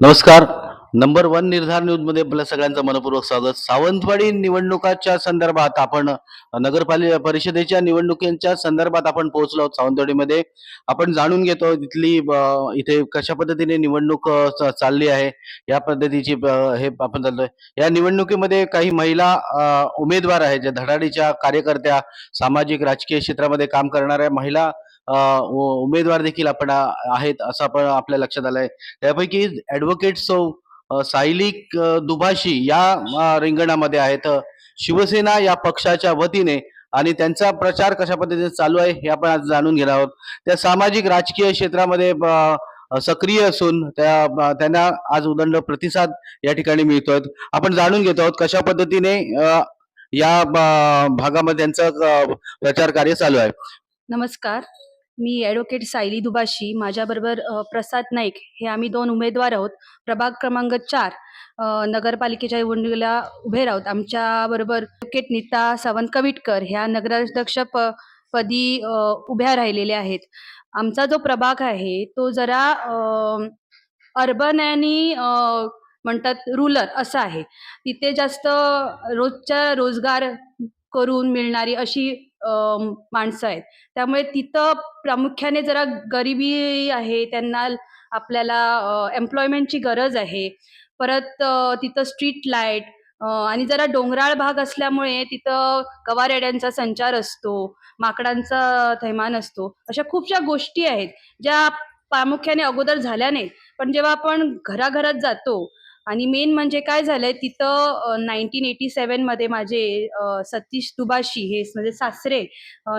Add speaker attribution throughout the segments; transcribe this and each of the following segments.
Speaker 1: नमस्कार. Number one निर्धार न्यूजमध्ये आपल्या सगळ्यांचं मनपूर्वक स्वागत. सावंतवाडी निवडणुकाच्या संदर्भात आपण नगरपालिका परिषदेच्या निवडणुकीच्या संदर्भात आपण पोहोचलो आहोत सावंतवाडीमध्ये. आपण जाणून घेतो तिथली इथे कशा पद्धतीने निवडणूक चालली आहे. या पद्धतीची हे आपण चाललोय या निवडणुकीमध्ये काही महिला उमेदवार आहेत ज्या धडाडीच्या कार्यकर्त्या सामाजिक राजकीय क्षेत्रामध्ये काम करणाऱ्या महिला उमेदवार देखील आपण आहेत असं आपण आपल्या लक्षात आलंय. त्यापैकी ऍडव्होकेट सौ सायलिक दुभाषी या रिंगणामध्ये आहेत. शिवसेना या पक्षाच्या वतीने आणि त्यांचा प्रचार कशा पद्धतीने चालू आहे हे आपण आज जाणून घेणार आहोत. त्या सामाजिक राजकीय क्षेत्रामध्ये सक्रिय असून त्या त्यांना आज उदंड प्रतिसाद या ठिकाणी मिळतोय. आपण जाणून घेतो आहोत कशा पद्धतीने या भागामध्ये त्यांचं प्रचार कार्य चालू आहे.
Speaker 2: नमस्कार. मी ॲडव्होकेट सायली दुभाषी माझ्याबरोबर प्रसाद नाईक हे आम्ही दोन उमेदवार आहोत. प्रभाग क्रमांक चार नगरपालिकेच्या निवडणुकीला उभे राहत. आमच्याबरोबर ॲडव्होकेट नीता सावंत कविटकर ह्या नगराध्यक्ष प पदी उभ्या राहिलेल्या आहेत. आमचा जो प्रभाग आहे तो जरा अर्बन आणि म्हणतात रुरल असा आहे. तिथे जास्त रोजच्या रोजगार करून मिळणारी अशी माणसं आहेत. त्यामुळे तिथं प्रामुख्याने जरा गरिबी आहे त्यांना आपल्याला एम्प्लॉयमेंटची गरज आहे. परत तिथं स्ट्रीट लाइट आणि जरा डोंगराळ भाग असल्यामुळे तिथं गवारेड्यांचा संचार असतो माकडांचा थैमान असतो. अशा खूपशा गोष्टी आहेत ज्या प्रामुख्याने अगोदर झाल्या नाहीत. पण जेव्हा आपण घराघरात जातो आणि मेन म्हणजे काय झालंय तिथं नाईन्टीन एटी सेवनमध्ये माझे सतीश दुबाशी हे म्हणजे सासरे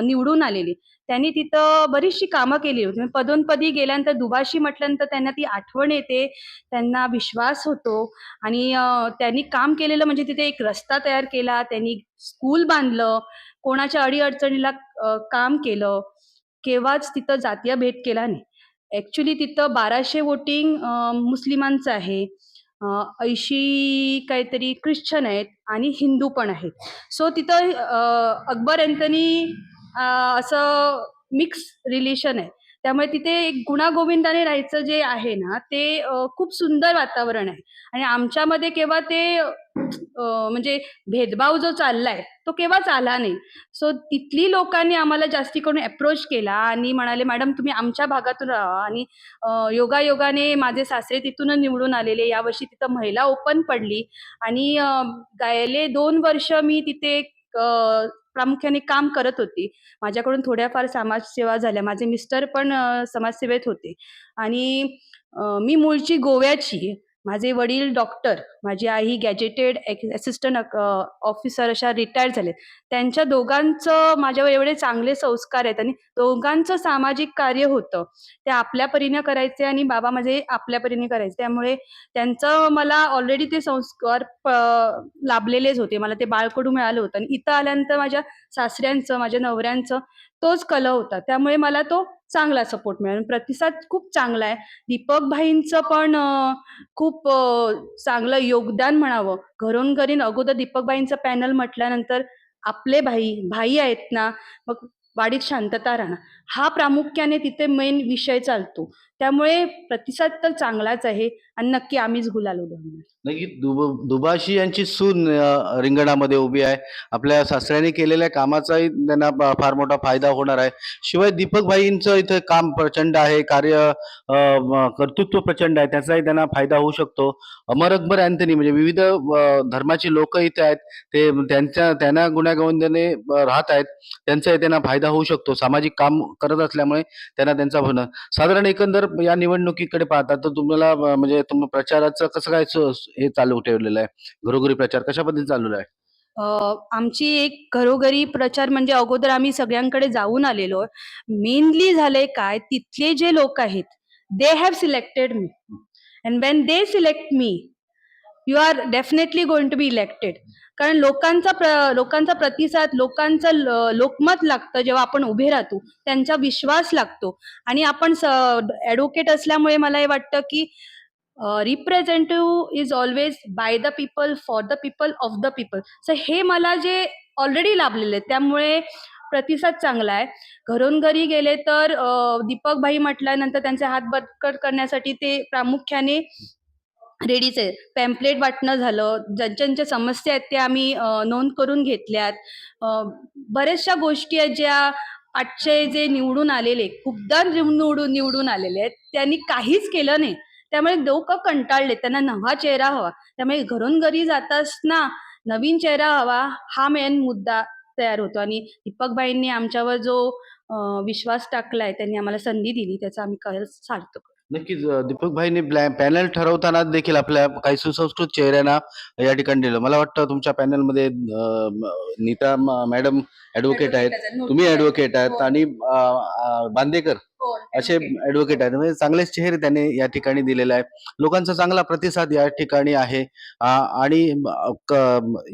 Speaker 2: निवडून आलेले. त्यांनी तिथं बरीचशी कामं केली होती. म्हणजे पदोनपदी गेल्यानंतर दुबाशी म्हटल्यानंतर त्यांना ती आठवण येते त्यांना विश्वास होतो आणि त्यांनी काम केलेलं म्हणजे तिथे एक रस्ता तयार केला त्यांनी स्कूल बांधलं कोणाच्या अडीअडचणीला काम केलं केव्हाच तिथं जातीय भेट केला नाही. ऍक्च्युली तिथं बाराशे वोटिंग मुस्लिमांचं आहे. ऐंशी काहीतरी ख्रिश्चन आहेत आणि हिंदू पण आहेत. सो तिथं अकबर अँथनी असं मिक्स रिलेशन आहे. त्यामुळे तिथे एक गुणागोविंदाने राहायचं जे आहे ना ते खूप सुंदर वातावरण आहे. आणि आमच्यामध्ये केव्हा ते म्हणजे भेदभाव जो चाललाय तो केव्हाच आला नाही. सो तिथली लोकांनी आम्हाला जास्ती करून अप्रोच केला आणि म्हणाले मॅडम तुम्ही आमच्या भागातून राहा आणि योगायोगाने माझे सासरे तिथूनच निवडून आलेले. यावर्षी तिथं महिला ओपन पडली आणि गायले दोन वर्ष मी तिथे प्रामुख्याने काम करत होती माझ्याकडून थोड्याफार समाजसेवा झाल्या माझे मिस्टर पण समाजसेवेत होते आणि मी मूळची गोव्याची आहे. माझे वडील डॉक्टर माझी आई गॅजेटेड असिस्टंट ऑफिसर अशा रिटायर्ड झालेत. त्यांच्या दोघांचं माझ्यावर एवढे चांगले संस्कार आहेत आणि दोघांचं सामाजिक कार्य होतं. ते आपल्या परीने करायचे आणि बाबा माझे आपल्या परीने करायचे. त्यामुळे त्यांचं मला ऑलरेडी ते संस्कार प- लाभलेलेच होते. मला ते बाळकडू मिळालं होतं. आणि इथं आल्यानंतर माझ्या सासऱ्यांचं माझ्या नवऱ्यांचं तोच कल होता. त्यामुळे मला तो चांगला सपोर्ट मिळाला. प्रतिसाद खूप चांगला आहे. दीपक भाईंचं पण खूप चांगलं योगदान म्हणावं. घरून घरी अगोदर दीपकबाईंचं पॅनल म्हटल्यानंतर आपले भाई भाई आहेत ना मग वाडीत शांतता राहणं हा प्रामुख्याने तिथे मेन विषय चालतो. त्यामुळे प्रतिसाद तर चांगलाच आहे. आणि नक्की आम्हीच गुलाल उडवणार
Speaker 1: दुब दुभाषी यांची सून अ, रिंगणामध्ये उभी आहे. आपल्या सासऱ्याने केलेल्या कामाचाही त्यांना ब- फार मोठा फायदा होणार आहे. शिवाय दीपक भाईंचं इथे काम प्रचंड आहे. कार्य अ, म, कर्तृत्व प्रचंड आहे. त्याचाही त्यांना फायदा होऊ शकतो. अमर अकबर अँथनी म्हणजे विविध अ, धर्माची लोक इथे आहेत. ते त्यांच्या त्यांना गुण्यागोविंदाने अ, राहत आहेत. त्यांचाही त्यांना फायदा होऊ शकतो. सामाजिक काम करत असल्यामुळे त्यांना त्यांचा भन साधारण एकंदर या निवडणुकीकडे पाहता तर तुम्हाला अ, म्हणजे तुम प्रचाराचं कसं काय हे चालू ठेवलेलं आहे? घरोघरी प्रचार कशा पद्धतीने चालू आहे?
Speaker 2: आमची एक घरोघरी प्रचार म्हणजे अगोदर आम्ही सगळ्यांकडे जाऊन आलेलो. मेनली झालंय काय? तिथले जे लोक आहेत they have selected me and when they select me you are definitely going to be elected कारण लोकांचा प्र लोकांचा प्रतिसाद लोकांचं लोकमत लागतं जेव्हा आपण उभे राहतो त्यांचा विश्वास लागतो. आणि आपण ॲडव्होकेट असल्यामुळे मला हे वाटतं की representative is always by the people for the people of the people so हे मला जे ऑलरेडी लाभलेले आहेत त्यामुळे प्रतिसाद चांगला आहे. घरून घरी गेले तर दीपकभाई दीपक भाई म्हटल्यानंतर त्यांचे हात बदकट करण्यासाठी ते प्रामुख्याने रेडीच आहे पॅम्पलेट वाटणं झालं ज्यांच्या समस्या आहेत त्या आम्ही नोंद करून घेतल्यात. बऱ्याचशा गोष्टी आहेत ज्या आजचे जे निवडून आलेले खूपदा निवडून निवडून आलेले आहेत त्यांनी काहीच केलं नाही. त्यामुळे लोक कंटाळले त्यांना नवा चेहरा हवा. त्यामुळे घरून घरी जात असताना नवीन चेहरा हवा हा मेन मुद्दा तयार होतो. आणि दीपकबाईंनी आमच्यावर जो विश्वास टाकलाय त्यांनी आम्हाला संधी दिली त्याचा आम्ही खरंच सार्थक
Speaker 1: नक्कीच दीपकभाईंनी पॅनल ठरवताना देखील आपल्या काही सुसंस्कृत चेहऱ्यांना या ठिकाणी दिलं. मला वाटतं तुमच्या पॅनलमध्ये नीता मॅडम ऍडव्होकेट आहेत. तुम्ही ऍडव्होकेट आहेत. आणि अ, अ, बांदेकर असे ऍडव्होकेट आहेत. म्हणजे चांगलेच चेहरे त्यांनी या ठिकाणी दिलेले आहे लोकांचा चांगला प्रतिसाद या ठिकाणी आहे. आ, आणि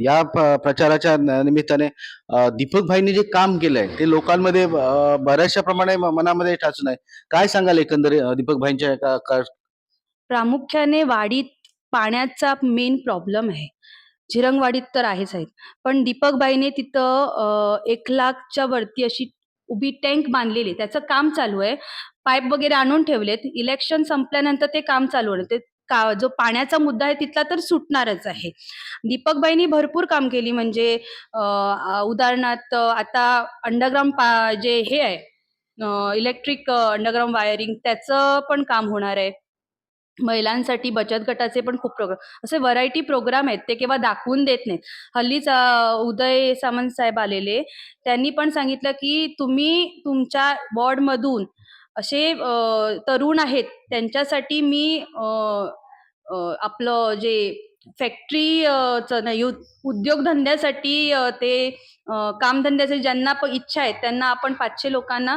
Speaker 1: या प्रचाराच्या न- निमित्ताने अ, दीपकभाईंनी जे काम केलंय ते लोकांमध्ये बऱ्याचशा प्रमाणे म- मनामध्ये ठासून आहे. काय सांगाल एकंदरीत अ, दीपकभाईंच्या का- का-
Speaker 2: प्रामुख्याने वाडीत पाण्याचा मेन प्रॉब्लेम आहे. झिरंगवाडीत तर आहेच आहेत. पण दीपकबाईने तिथं एक लाखच्या वरती अशी उभी टँक बांधलेली त्याचं काम चालू आहे. पाईप वगैरे आणून ठेवलेत. इलेक्शन संपल्यानंतर ते काम चालू होणार. ते का जो पाण्याचा मुद्दा आहे तिथला तर सुटणारच आहे. दीपकबाईंनी भरपूर काम केली म्हणजे उदाहरणार्थ आता अंडरग्राऊंड पा जे हे आहे इलेक्ट्रिक अंडरग्राऊंड वायरिंग त्याचं पण काम होणार आहे. महिलांसाठी बचत गटाचे पण खूप प्रोग्राम असे व्हरायटी प्रोग्राम आहेत ते केव्हा दाखवून देत नाहीत. हल्लीच उदय सामंत साहेब आलेले त्यांनी पण सांगितलं की तुम्ही तुमच्या वॉर्डमधून असे तरुण आहेत त्यांच्यासाठी मी आपलं जे फॅक्टरी चं नाही उद्योगधंद्यासाठी ते कामधंद्याचे कामधंद्यासाठी ज्यांना पण इच्छा आहे त्यांना आपण पाचशे लोकांना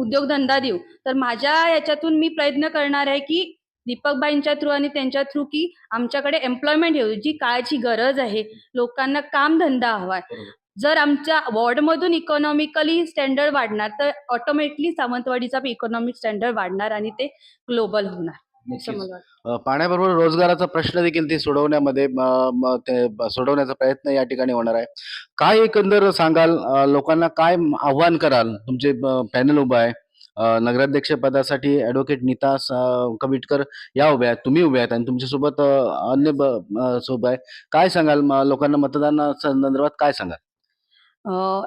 Speaker 2: उद्योगधंदा देऊ. तर माझ्या याच्यातून मी प्रयत्न करणार आहे की दीपकबाईंच्या थ्रू आणि त्यांच्या थ्रू की आमच्याकडे एम्प्लॉयमेंट येऊ जी काळाची गरज आहे. लोकांना कामधंदा हवाय.
Speaker 1: बरोबर.
Speaker 2: जर आमच्या वॉर्डमधून इकॉनॉमिकली स्टँडर्ड वाढणार तर ऑटोमॅटिकली सावंतवाडीचा इकॉनॉमिक स्टँडर्ड वाढणार आणि ते ग्लोबल होणार.
Speaker 1: पाण्याबरोबर रोजगाराचा प्रश्न देखील ते सोडवण्यामध्ये सोडवण्याचा प्रयत्न या ठिकाणी होणार आहे. काय एकंदर सांगाल लोकांना काय आव्हान कराल? तुमचे पॅनल उभं आहे. नगराध्यक्ष पदासाठी नीता स- कविटकर या उभ्या आहेत. तुम्ही उभ्या आहेत आणि तुमच्यासोबत अन्य ब- सोबत आहे. काय सांगाल? म, लोकांना मतदाना संदर्भात काय सांगाल?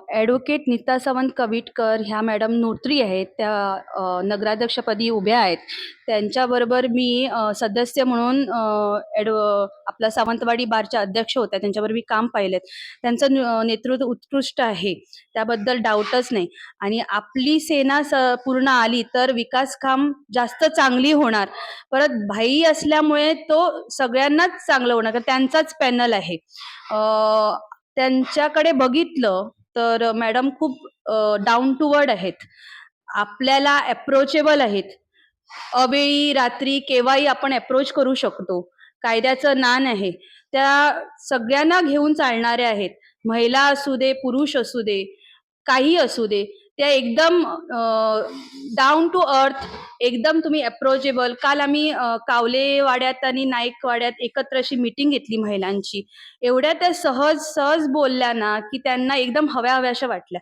Speaker 2: ॲडव्होकेट नीता सावंत कविटकर ह्या मॅडम नोटरी आहेत. त्या नगराध्यक्षपदी उभ्या आहेत. त्यांच्याबरोबर मी सदस्य म्हणून ॲडव आपला सावंतवाडी बारच्या अध्यक्ष होत्या. त्यांच्याबरोबर मी काम पाहिलेत त्यांचं न- नेतृत्व उत्कृष्ट आहे. त्याबद्दल डाऊटच नाही. आणि आपली सेना स पूर्ण आली तर विकास काम जास्त चांगली होणार. परत भाई असल्यामुळे तो सगळ्यांनाच चांगलं होणार. कारण त्यांचाच पॅनल आहे. त्यांच्याकडे बघितलं तर मॅडम खूप डाऊन टू वर्ड आहेत. आपल्याला अप्रोचेबल आहेत. अवेळी रात्री केव्हाही आपण अप्रोच करू शकतो. कायद्याचं नान आहे. त्या सगळ्यांना घेऊन चालणाऱ्या आहेत. महिला असू दे पुरुष असू दे काही असू दे. त्या एकदम डाऊन टू अर्थ एकदम तुम्ही अप्रोचेबल काल आम्ही कावलेवाड्यात आणि नाईकवाड्यात एकत्र अशी मीटिंग घेतली महिलांची. एवढ्या त्या सहज सहज बोलल्या ना की त्यांना एकदम हव्या हव्याशा वाटल्या.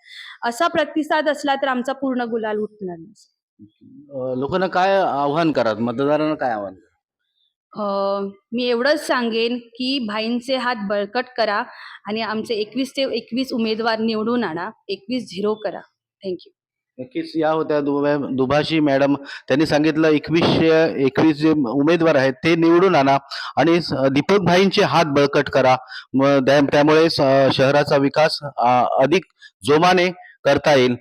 Speaker 2: असा प्रतिसाद असला तर आमचा पूर्ण गुलाल उठणार नाही.
Speaker 1: लोकांना काय आव्हान कराल? मतदारांना काय आव्हान
Speaker 2: मी एवढंच सांगेन की भाईंचे हात बळकट करा आणि आमचे एकवीस ते एकवीस उमेदवार निवडून आणा. एकवीस झिरो करा. थँक्यू
Speaker 1: नक्कीच या होत्या दुबा- दुभाषी मॅडम. त्यांनी सांगितलं एकवीसशे एकवीस जे उमेदवार आहेत ते निवडून आणा आणि स- दीपक भाईंचे हात बळकट करा. म त्या- त्यामुळे स- शहराचा विकास अ, अधिक जोमाने करता येईल.